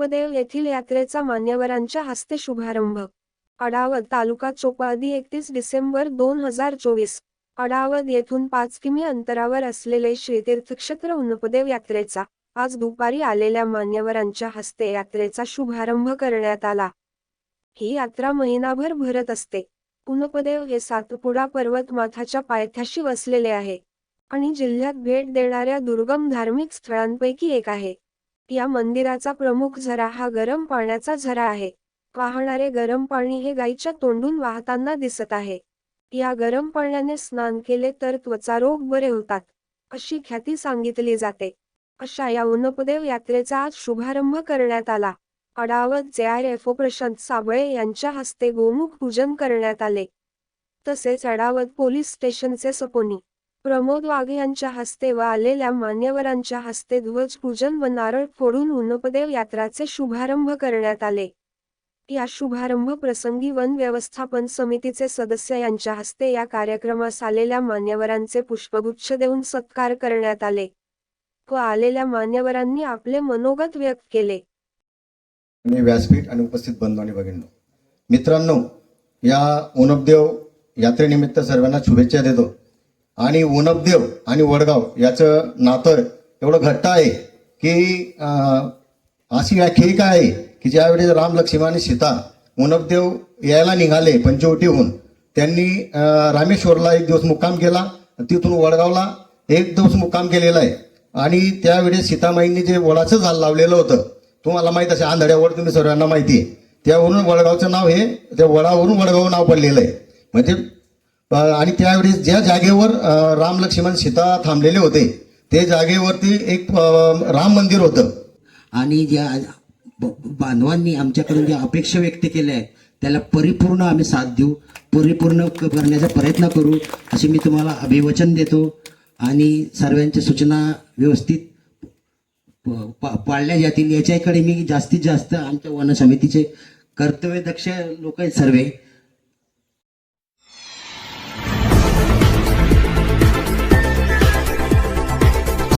उनपदेव येथील यात्रेचा मान्यवरांच्या हस्ते शुभारंभ. अडावत तालुका चोपादी एकतीस डिसेंबर दोन हजार चोवीस. अडावत येथून पाच किमी अंतरावर असलेले श्री तीर्थक्षेत्र उनपदेव यात्रेचा आज दुपारी आलेल्या मान्यवरांच्या हस्ते यात्रेचा शुभारंभ करण्यात आला. ही यात्रा महिनाभर भरत असते. उनपदेव हे सातपुडा पर्वतमाथाच्या पायथ्याशी वसलेले आहे. आणि जिल्ह्यात भेट देणाऱ्या दुर्गम धार्मिक स्थळांपैकी एक आहे. या मंदिराचा प्रमुख झरा हा गरम पाण्याचा झरा आहे. वाहणारे गरम पाणी हे गाईच्या तोंडून वाहताना दिसत आहे. या गरम पाण्याने स्नान केले तर त्वचारोग बरे होतात अशी ख्याती सांगितली जाते. अशा या उनपदेव यात्रेचा आज शुभारंभ करण्यात आला. अडावत जे R F O Prashant Sable यांच्या हस्ते गोमुख पूजन करण्यात आले. तसेच अडावत पोलीस स्टेशनचे सपोनी प्रमोद वाघ यांच्या हस्ते व आलेल्या मान्यवरांच्या हस्ते ध्वजपूजन व नारळ फोडून उन्नपदेव यात्राचे शुभारंभ करण्यात आले. या शुभारंभ प्रसंगी वन व्यवस्थापन समितीचे सदस्य यांच्या हस्ते या कार्यक्रमास आलेल्या मान्यवरांचे पुष्पगुच्छ देऊन सत्कार करण्यात आले व आलेल्या मान्यवरांनी आपले मनोगत व्यक्त केले. व्यासपीठ आणि उपस्थित बंधू आणि भगिनी मित्रांनो या उनपदेव यात्रेनिमित्त सर्वांना शुभेच्छा देतो. आणि उनपदेव आणि वडगाव याचं नातं एवढं घट्ट आहे की अशी व्याख्यायिका आहे की ज्यावेळेस राम लक्ष्मण आणि सीता उनपदेव यायला निघाले पंचवटीहून त्यांनी रामेश्वरला एक दिवस मुक्काम केला. तिथून वडगावला एक दिवस मुक्काम केलेला आहे. आणि त्यावेळेस सीतामाईंनी जे वडाचं झाड लावलेलं होतं तुम्हाला माहीत असेल आंधळ्यावर तुम्ही सर्वांना माहिती आहे. त्यावरून वडगावचं नाव हे त्या वडावरून वडगाव नाव पडलेलं आहे. म्हणजे आणि त्यावेळी ज्या जागेवर राम लक्ष्मण सीता थांबलेले होते ते जागेवरती एक राम मंदिर होतं. आणि ज्या बांधवांनी आमच्याकडून ज्या अपेक्षा व्यक्त केल्या आहेत त्याला परिपूर्ण आम्ही साथ देऊ परिपूर्ण करण्याचा प्रयत्न करू असे मी तुम्हाला अभिवचन देतो. आणि सर्वांच्या सूचना व्यवस्थित पा- पाळल्या जातील. याच्याकडे मी जास्तीत जास्त आमच्या वन समितीचे कर्तव्यदक्ष लोक आहेत सर्वे.